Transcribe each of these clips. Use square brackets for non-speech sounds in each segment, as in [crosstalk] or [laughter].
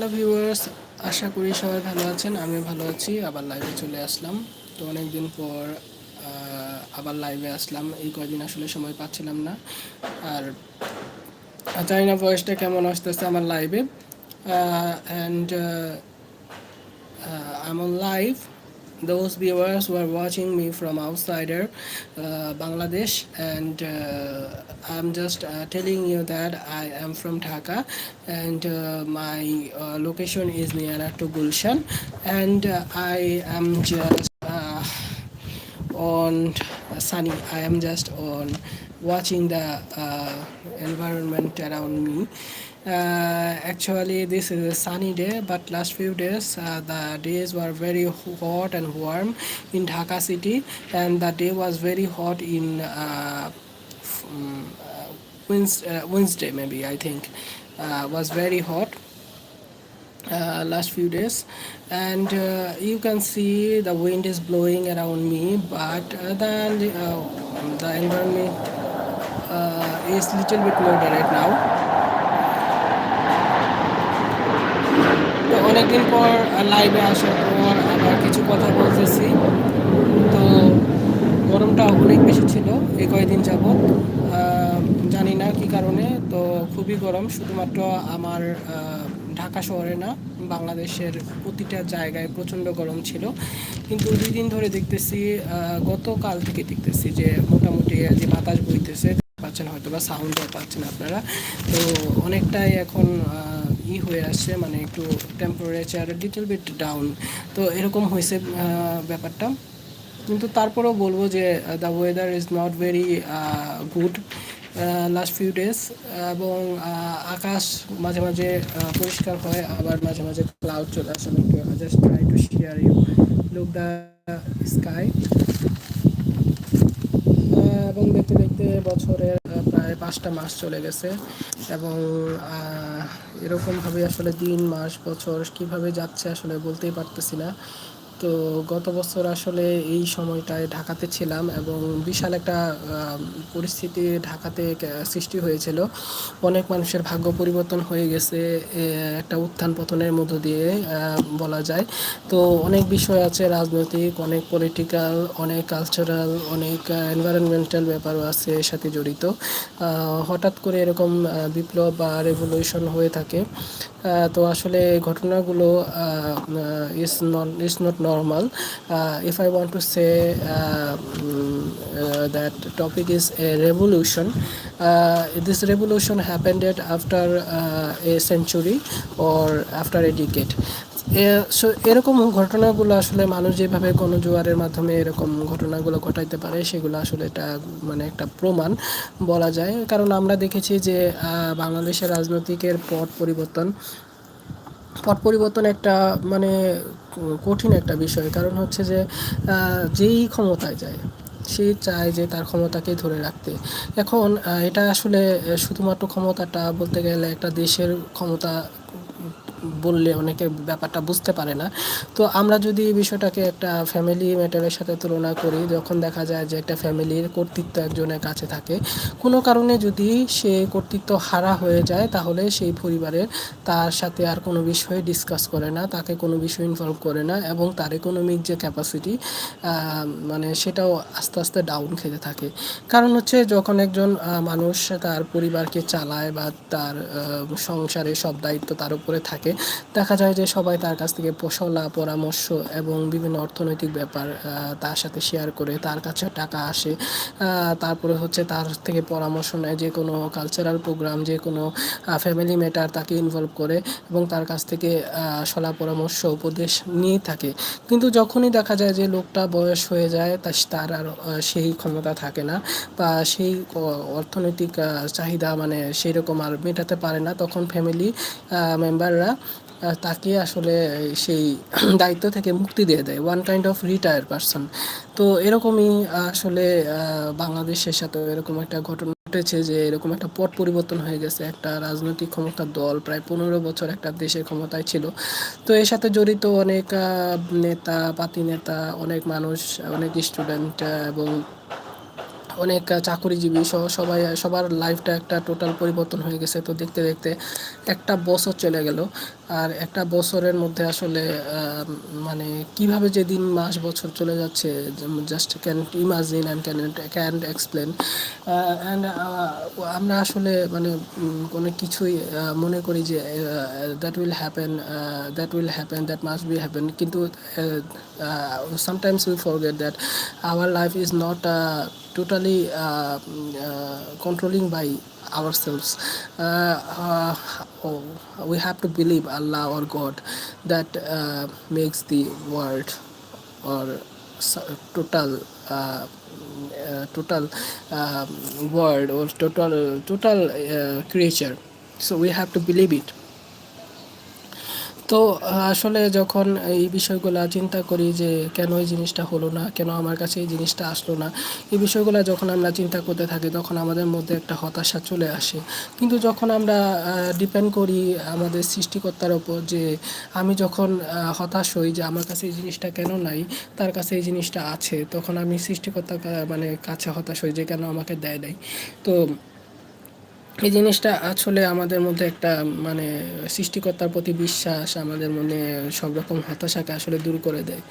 Hello viewers আশা করি সবাই ভালো আছেন আমি ভালো আছি, আবার লাইভে চলে আসলাম তো অনেকদিন পর আবার লাইভে আসলাম, এই কয়দিন আসলে সময় পাচ্ছিলাম না আর জানি না ভয়েসটা কেমন আসতেছে আমার লাইভে অ্যান্ড আমার live. Those viewers who are watching me from outsider uh, Bangladesh, and uh, I'm just uh, telling you that I am from Dhaka, and uh, my uh, location is near to Gulshan, and uh, I am just on sunny. I am just on watching the environment around me. Uh, actually, this is a sunny day, but last few days uh, the days were very hot and warm in Dhaka city, and the day was very hot in uh, f- um, uh, Wednes- uh, Wednesday, maybe I think, was very hot uh, last few days. And uh, you can see the wind is blowing around me but uh, the, the environment is little bit moderate now অনেকদিন পর লাইভে আসার পর আবার কিছু কথা বলতেছি। তো গরমটা অনেক বেশি ছিল, এই কয়েকদিন যাবৎ। জানি না কি কারণে, তো খুবই গরম। শুধুমাত্র আমার ঢাকা শহরে না, বাংলাদেশের প্রতিটা জায়গায় প্রচণ্ড গরম ছিল। কিন্তু দুই দিন ধরে দেখতেছি গতকাল থেকে দেখতেছি যে মোটামুটি যে বাতাস বইতেছে পাচ্ছেন হয়তো বা সাউন্ডও পাচ্ছেন আপনারা। তো অনেকটাই এখন ই হয়ে আসছে মানে একটু টেম্পারেচার লিটল বিট ডাউন তো এরকম হয়েছে ব্যাপারটা। কিন্তু তারপরেও বলব যে the weather is not very good last few days এবং আকাশ মাঝে মাঝে পরিষ্কার হয়, আবার মাঝে মাঝে ক্লাউড চলে আসে। Just try to share you look the sky এবং দেখতে দেখতে বছরের প্রায় পাঁচটা মাস চলে গেছে এবং এরকমভাবে আসলে দিন, মাস, বছর কীভাবে যাচ্ছে আসলে বলতেই পারতেছি না। তো গত বছর আসলে এই সময়টায় ঢাকাতে ছিলাম এবং বিশাল একটা পরিস্থিতি ঢাকাতে সৃষ্টি হয়েছিল। অনেক মানুষের ভাগ্য পরিবর্তন হয়ে গেছে একটা উত্থান পতনের মধ্য দিয়ে বলা যায়। তো অনেক বিষয় আছে, রাজনৈতিক, অনেক পলিটিক্যাল অনেক কালচারাল অনেক এনভায়রনমেন্টাল ব্যাপারও আছে এর সাথে জড়িত। হঠাৎ করে এরকম বিপ্লব বা রেভলিউশন হয়ে থাকে। তো আসলে ঘটনাগুলো is not is not normal if I want to say that topic is a revolution this revolution happened after a century or after a decade so এরকম ঘটনাগুলো আসলে মানুষ যেভাবে কোনো গণজোয়ারের মাধ্যমে এরকম ঘটনাগুলো ঘটাইতে পারে, সেগুলো আসলে এটা মানে একটা প্রমাণ বলা যায়। কারণ আমরা দেখেছি যে বাংলাদেশের রাজনৈতিকের পট পরিবর্তন পট পরিবর্তন একটা মানে কঠিন একটা বিষয়। কারণ হচ্ছে যে যেই ক্ষমতায় যায়, সে চায় যে তার ক্ষমতাকে ধরে রাখতে। এখন এটা আসলে শুধুমাত্র ক্ষমতাটা বলতে গেলে একটা দেশের ক্ষমতা বললে অনেকে ব্যাপারটা বুঝতে পারে না। তো আমরা যদি এই বিষয়টাকে একটা ফ্যামিলি ম্যাটারের সাথে তুলনা করি, যখন দেখা যায় যে একটা ফ্যামিলির কর্তৃত্ব একজনের কাছে থাকে, কোনো কারণে যদি সে কর্তৃত্ব হারা হয়ে যায়, তাহলে সেই পরিবারের তার সাথে আর কোনো বিষয়ে ডিসকাস করে না, তাকে কোনো বিষয় ইনভলভ করে না এবং তার ইকোনমিক যে ক্যাপাসিটি মানে সেটাও আস্তে আস্তে ডাউন খেতে থাকে। কারণ হচ্ছে যখন একজন মানুষ তার পরিবারকে চালায় বা তার সংসারে সব দায়িত্ব তার উপরে থাকে দেখা যায় যে সবাই তার কাছ থেকে পশলা, পরামর্শ এবং বিভিন্ন অর্থনৈতিক ব্যাপার তার সাথে শেয়ার করে তার কাছে টাকা আসে। তারপরে হচ্ছে তার থেকে পরামর্শ নেয় যে কোনো কালচারাল প্রোগ্রাম যে কোনো ফ্যামিলি ম্যাটার তাকে ইনভলভ করে এবং তার কাছ থেকে সলা পরামর্শ, উপদেশ নিয়ে থাকে। কিন্তু যখনই দেখা যায় যে লোকটা বয়স হয়ে যায়, তা তার আর সেই ক্ষমতা থাকে না বা সেই অর্থনৈতিক চাহিদা মানে সেই রকম আর মেটাতে পারে না। তখন ফ্যামিলি মেম্বাররা তাকে আসলে সেই দায়িত্ব থেকে মুক্তি দিয়ে দেয় one kind of retire person তো এরকমই আসলে বাংলাদেশের সাথে এরকম একটা ঘটনা ঘটেছে যে এরকম একটা পট পরিবর্তন হয়ে গেছে। একটা রাজনৈতিক ক্ষমতার দল প্রায় পনেরো বছর একটা দেশের ক্ষমতায় ছিল। তো এর সাথে জড়িত অনেক নেতা, পাতি নেতা, অনেক মানুষ, অনেক স্টুডেন্ট এবং অনেক চাকরিজীবী সহ সবাই, সবার লাইফটা একটা টোটাল পরিবর্তন হয়ে গেছে। তো দেখতে দেখতে একটা বছর চলে গেল। আর একটা বছরের মধ্যে আসলে মানে কীভাবে যে দিন মাস বছর চলে যাচ্ছে just can imagine and can can explain and আমরা আসলে মানে কোনো কিছুই মনে করি যে that will happen that will happen that must be happen কিন্তু sometimes we forget that our life is not totally controlling by ourselves. Uh, uh, oh, we have to believe Allah or God that uh, makes the world or total uh, total um, world or total total creature. So we have to believe it. তো, আসলে যখন এই বিষয়গুলো চিন্তা করি যে কেন এই জিনিসটা হলো না, কেন আমার কাছে এই জিনিসটা আসলো না, এই বিষয়গুলো যখন আমরা চিন্তা করতে থাকি তখন আমাদের মধ্যে একটা হতাশা চলে আসে। কিন্তু যখন আমরা ডিপেন্ড করি আমাদের সৃষ্টিকর্তার ওপর যে আমি যখন হতাশ হই যে আমার কাছে এই জিনিসটা কেন নাই, তার কাছে এই জিনিসটা আছে, তখন আমি সৃষ্টিকর্তার কা- মানে কাছে হতাশ হই যে কেন আমাকে দেয় নাই। তো এই জিনিসটা আসলে আমাদের মধ্যে একটা মানে সৃষ্টিকর্তার প্রতি বিশ্বাস, আমাদের মনে সব রকম হতাশাকে আসলে দূর করে দেয়।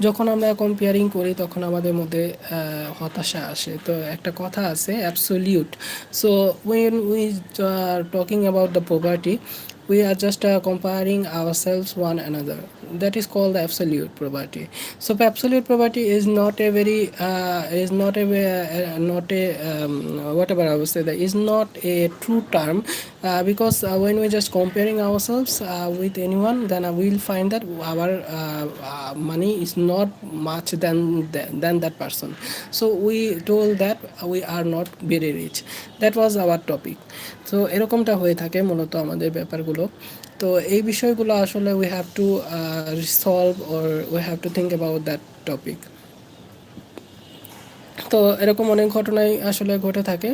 যখন আমরা কম্পেয়ারিং করি, তখন আমাদের মধ্যে হতাশা আসে। তো একটা কথা আছে absolute so when we are talking about the property we are just uh, comparing ourselves one another that is called the absolute property so absolute property is not a very uh, is not a uh, not a um, whatever i would say that is not a true term uh, because uh, when we just comparing ourselves uh, with anyone then uh, we'll find that our uh, uh, money is not much than than that person so we told that we are not very rich that was our topic তো এরকমটা হয়ে থাকে মূলত আমাদের ব্যাপারগুলো তো এই বিষয়গুলো আসলে we have to solve or we have to think about that topic তো এরকম অনেক ঘটনাই আসলে ঘটে থাকে।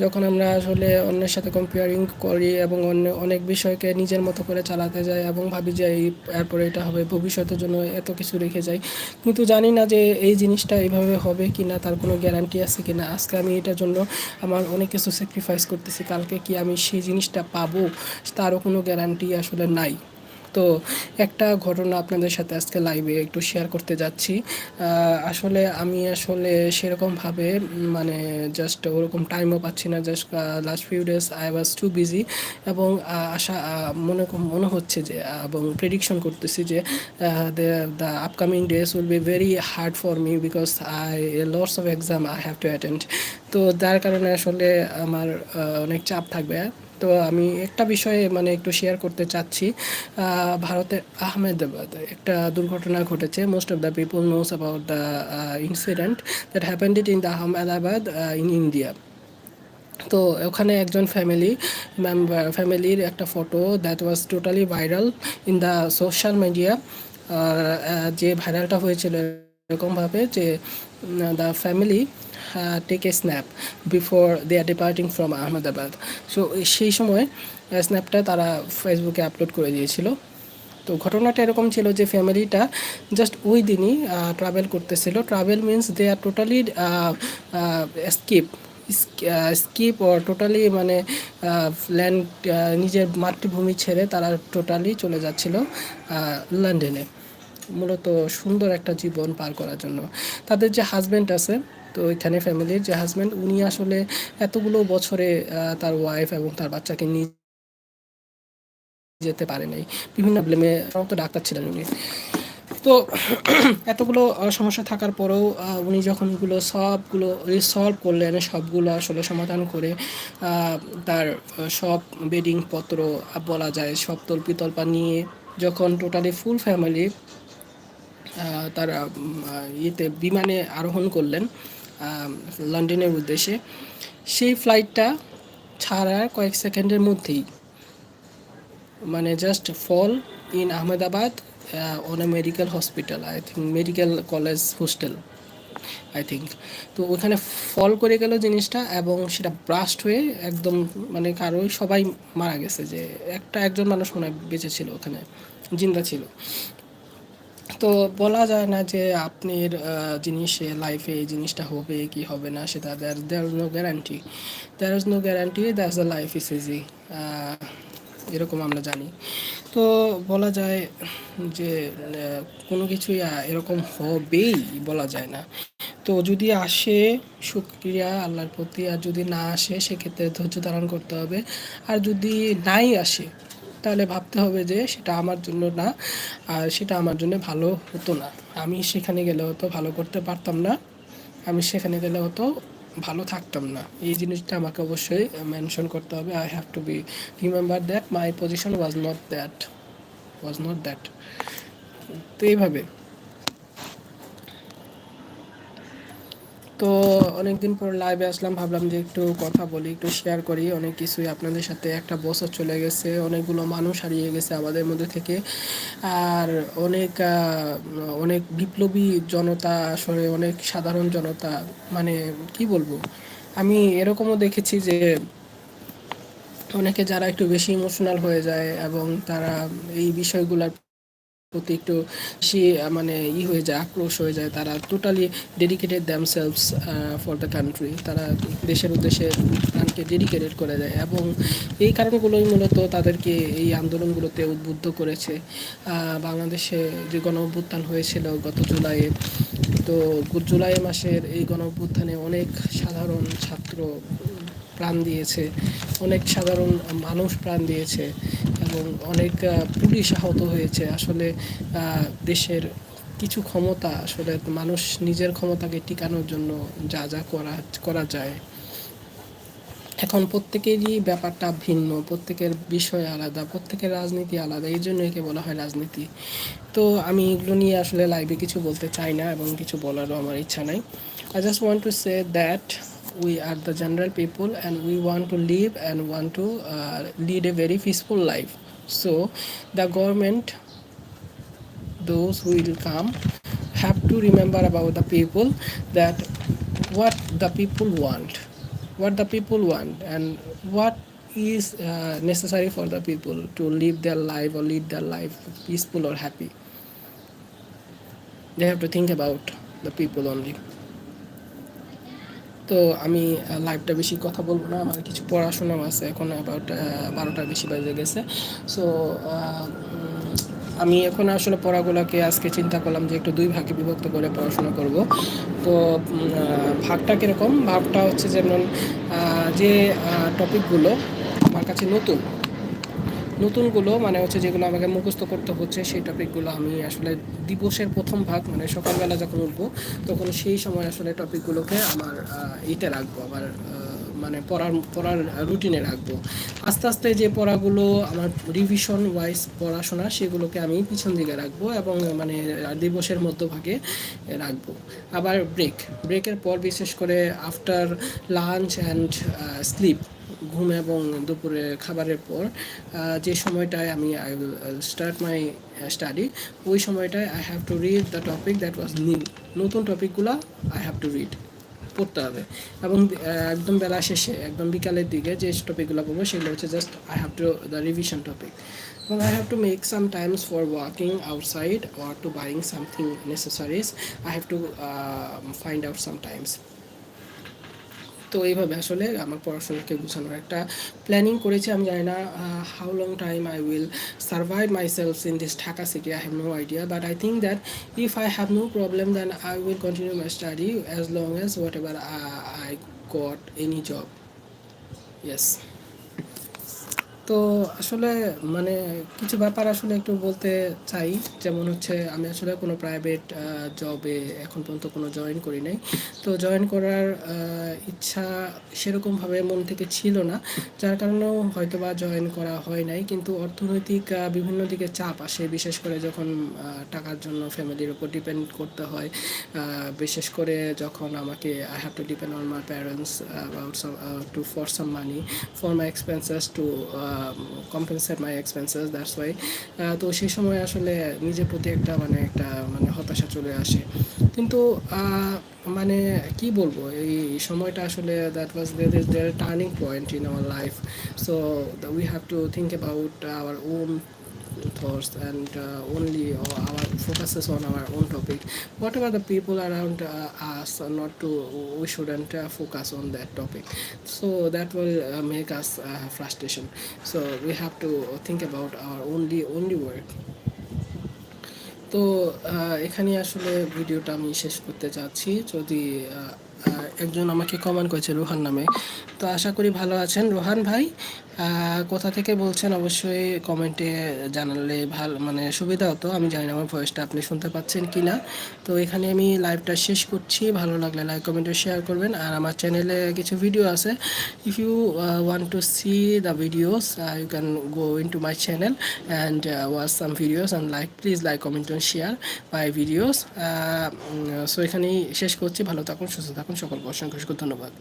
যখন আমরা আসলে অন্যের সাথে কম্পেয়ারিং করি এবং অন্য অনেক বিষয়কে নিজের মতো করে চালাতে যাই এবং ভাবি যে এই এরপরে এটা হবে, ভবিষ্যতের জন্য এত কিছু রেখে যাই। কিন্তু জানি না যে এই জিনিসটা এইভাবে হবে কি না তার কোনো গ্যারান্টি আছে কি না আজকে আমি এটার জন্য আমার অনেক কিছু স্যাক্রিফাইস করতেছি। কালকে কি আমি সেই জিনিসটা পাবো? তারও কোনো গ্যারান্টি আসলে নাই। তো একটা ঘটনা আপনাদের সাথে আজকে লাইভে একটু শেয়ার করতে যাচ্ছি। আসলে আমি আসলে সেরকমভাবে মানে জাস্ট ওরকম টাইমও পাচ্ছি না just last few days I was too busy এবং আশা মনে মনে হচ্ছে যে এবং প্রেডিকশন করতেছি যে the upcoming days will be very hard for me because I lots of exam I have to attend তো যার কারণে আসলে আমার অনেক চাপ থাকবে। তো আমি একটা বিষয়ে মানে একটু শেয়ার করতে চাচ্ছি। ভারতের আহমেদাবাদ একটা দুর্ঘটনা ঘটেছে। Most of the people knows about the incident that happened it in the Ahmedabad in India তো ওখানে একজন ফ্যামিলি মেম্বার ফ্যামিলির একটা photo that was totally viral in the social media আর যে ভাইরালটা হয়েছিল এরকমভাবে যে the family take a snap before they are departing from Ahmedabad so সেই সময় স্ন্যাপটা তারা ফেসবুকে আপলোড করে দিয়েছিল। তো ঘটনাটা এরকম ছিল যে ফ্যামিলিটা জাস্ট ওই দিনই ট্রাভেল করতেছিল। Travel means they are totally skip skip O totally মানে ল্যান্ড নিজের মাতৃভূমি ছেড়ে তারা টোটালি চলে যাচ্ছিল লন্ডনে মূলত সুন্দর একটা জীবন পার করার জন্য। তাদের যে হাজব্যান্ড আছে, তো ওইখানে ফ্যামিলির যে হাজব্যান্ড উনি আসলে এতগুলো বছরে তার ওয়াইফ এবং তার বাচ্চাকে নিয়ে যেতে পারে নাই। বিভিন্ন প্রবলেমে তো ডাক্তার ছিলেন উনি। তো [clears throat] এতগুলো সমস্যা থাকার পরেও উনি যখন এগুলো সবগুলো রিসলভ করলেন, সবগুলো আসলে সমাধান করে তার সব বেডিং পত্র বলা যায়, সব তল্পিতল্পা নিয়ে যখন টোটালি ফুল ফ্যামিলি তারা ইয়েতে বিমানে আরোহণ করলেন লন্ডনের উদ্দেশ্যে। সেই ফ্লাইটটা ছাড়ার কয়েক সেকেন্ডের মধ্যেই মানে just fall in Ahmedabad on a medical hospital I think medical college hostel I think তো ওখানে ফল করে গেল জিনিসটা এবং সেটা ব্রাস্ট হয়ে একদম মানে কারও সবাই মারা গেছে যে একটা একজন মানুষ মনে হয় বেঁচে ছিল ওখানে, জিন্দা ছিল। তো বলা যায় না যে আপনার জিনিসে লাইফে এই জিনিসটা হবে কি হবে না, সেটা there there no guarantee there is no guarantee that's the life is easy এরকম আমরা জানি। তো বলা যায় যে কোনো কিছুই এরকম হবেই বলা যায় না। তো যদি আসে সুক্রিয়া আল্লাহর প্রতি, আর যদি না আসে, সেক্ষেত্রে ধৈর্য ধারণ করতে হবে। আর যদি নাই আসে তাহলে ভাবতে হবে যে সেটা আমার জন্য না, আর সেটা আমার জন্য ভালো হতো না। আমি সেখানে গেলে হতো ভালো করতে পারতাম না, আমি সেখানে গেলে হতো ভালো থাকতাম না। এই জিনিসটা আমাকে অবশ্যই মেনশন করতে হবে। I have to be remember that my position was not that was not that তো এইভাবে। তো অনেকদিন পর লাইভে আসলাম, ভাবলাম যে একটু কথা বলি, একটু শেয়ার করি। অনেক কিছুই আপনাদের সাথে একটা বছর চলে গেছে, অনেকগুলো মানুষ হারিয়ে গেছে আমাদের মধ্যে থেকে। আর অনেক অনেক বিপ্লবী জনতা, আসলে অনেক সাধারণ জনতা মানে কি বলব? আমি এরকমও দেখেছি যে অনেকে যারা একটু বেশি ইমোশনাল হয়ে যায় এবং তারা এই বিষয়গুলোর প্রতি একটু সে মানে ই হয়ে যায়, আক্রোশ হয়ে যায়, তারা totally dedicated themselves for the country তারা দেশের উদ্দেশ্যে প্রাণকে ডেডিকেটেড করে দেয় এবং এই কারণগুলোই মূলত তাদেরকে এই আন্দোলনগুলোতে উদ্বুদ্ধ করেছে। বাংলাদেশে যে গণ অভ্যুত্থান হয়েছিল গত জুলাইয়ে, তো জুলাই মাসের এই গণ অভ্যুত্থানে অনেক সাধারণ ছাত্র প্রাণ দিয়েছে, অনেক সাধারণ মানুষ প্রাণ দিয়েছে। এবং অনেক পুলিশ আহত হয়েছে। আসলে দেশের কিছু ক্ষমতা আসলে মানুষ নিজের ক্ষমতাকে টিকানোর জন্য যা যা করা করা যায়। এখন প্রত্যেকেরই ব্যাপারটা ভিন্ন প্রত্যেকের বিষয় আলাদা প্রত্যেকের রাজনীতি আলাদা এই জন্য একে বলা হয় রাজনীতি। তো আমি এগুলো নিয়ে আসলে লাইভে কিছু বলতে চাই না এবং কিছু বলারও আমার ইচ্ছা নাই। I just want to say that are the general people and we want to live and want to uh, lead a very peaceful life so the government those who will come have to remember about the people that what the people want what the people want and what is uh, necessary for the people to live their life or lead their life peaceful or happy. They have to think about the people only তো আমি লাইভটা বেশি কথা বলব না। আমার কিছু পড়াশোনাও আছে এখন অ্যাবাউট বারোটা বেশি বাজে গেছে। সো আমি এখন আসলে পড়াগুলোকে আজকে চিন্তা করলাম যে একটু দুই ভাগে বিভক্ত করে পড়াশোনা করব। তো ভাগটা কীরকম? ভাগটা হচ্ছে যেমন যে টপিকগুলো আমার কাছে নতুন নতুনগুলো মানে হচ্ছে যেগুলো আমাকে মুখস্থ করতে হচ্ছে, সেই টপিকগুলো আমি আসলে দিবসের প্রথম ভাগ মানে সকালবেলা যখন উঠবো, তখন সেই সময় আসলে টপিকগুলোকে আমার এইটা রাখব আমার মানে পড়ার পড়ার রুটিনে রাখব। আস্তে আস্তে যে পড়াগুলো, আমার রিভিশন ওয়াইজ পড়াশোনা, সেগুলোকে আমি পিছন দিকে রাখব এবং মানে দিবসের মধ্যভাগে রাখব। আবার ব্রেক ব্রেকের পর বিশেষ করে আফটার লাঞ্চ অ্যান্ড স্লিপ ঘুম এবং দুপুরে খাবারের পর যে সময়টায় আমি I will start my study ওই সময়টায় I have to read the topic that was new নতুন টপিকগুলো আই হ্যাভ টু রিড পড়তে হবে। এবং একদম বেলা শেষে, একদম বিকালের দিকে যে টপিকগুলো পড়ব, সেগুলো হচ্ছে just I have to the revision topic এবং I have to make some times for walking outside or to buying something necessaries I have to find out some times তো এইভাবে আসলে আমার পড়াশোনাকে গুছানোর একটা প্ল্যানিং করেছি। আমি জানি না how long time I will survive my self in this Dhaka city I have no idea but I think that if I have no problem then I will continue my study as long as whatever I got any job yes তো আসলে মানে কিছু ব্যাপার আসলে একটু বলতে চাই। যেমন হচ্ছে আমি আসলে কোনো প্রাইভেট জবে এখন পর্যন্ত কোনো জয়েন করি নাই। তো জয়েন করার ইচ্ছা সেরকমভাবে মন থেকে ছিল না। যার কারণেও হয়তো বা জয়েন করা হয় নাই। কিন্তু অর্থনৈতিক বিভিন্ন দিকে চাপ আসে। বিশেষ করে যখন টাকার জন্য ফ্যামিলির উপর ডিপেন্ড করতে হয়। বিশেষ করে যখন আমাকে I have to depend on my parents to for some money for my expenses to compensate my expenses that's why তো সেই সময় আসলে নিজের প্রতি একটা মানে একটা মানে হতাশা চলে আসে। কিন্তু মানে কি বলব, এই সময়টা আসলে that was their turning point in our life so we have to think about our own thoughts and uh, only uh, our focuses on our own topic whatever the people around uh, us uh, not to we shouldn't uh, focus on that topic so that will uh, make us uh, frustration so we have to think about our only only work তো এখানে আসলে ভিডিওটা আমি শেষ করতে চাচ্ছি যদি একজন আমাকে কমেন্ট করেছে রোহান নামে তো আশা করি ভালো আছেন রোহান ভাই কোথা থেকে বলছেন অবশ্যই কমেন্টে জানালে ভালো মানে সুবিধা হতো। আমি জানি না আমার ভয়েসটা আপনি শুনতে পাচ্ছেন কি না তো এখানে আমি লাইভটা শেষ করছি। ভালো লাগলে লাইক কমেন্টে শেয়ার করবেন। আর আমার চ্যানেলে কিছু ভিডিও আছে। If you want to see the videos you can go into my channel and watch some videos and like please like comment and share my videos so এখানেই শেষ করছি। ভালো থাকুন, সুস্থ থাকুন। সকলকে অসংখ্য অসংখ্য ধন্যবাদ।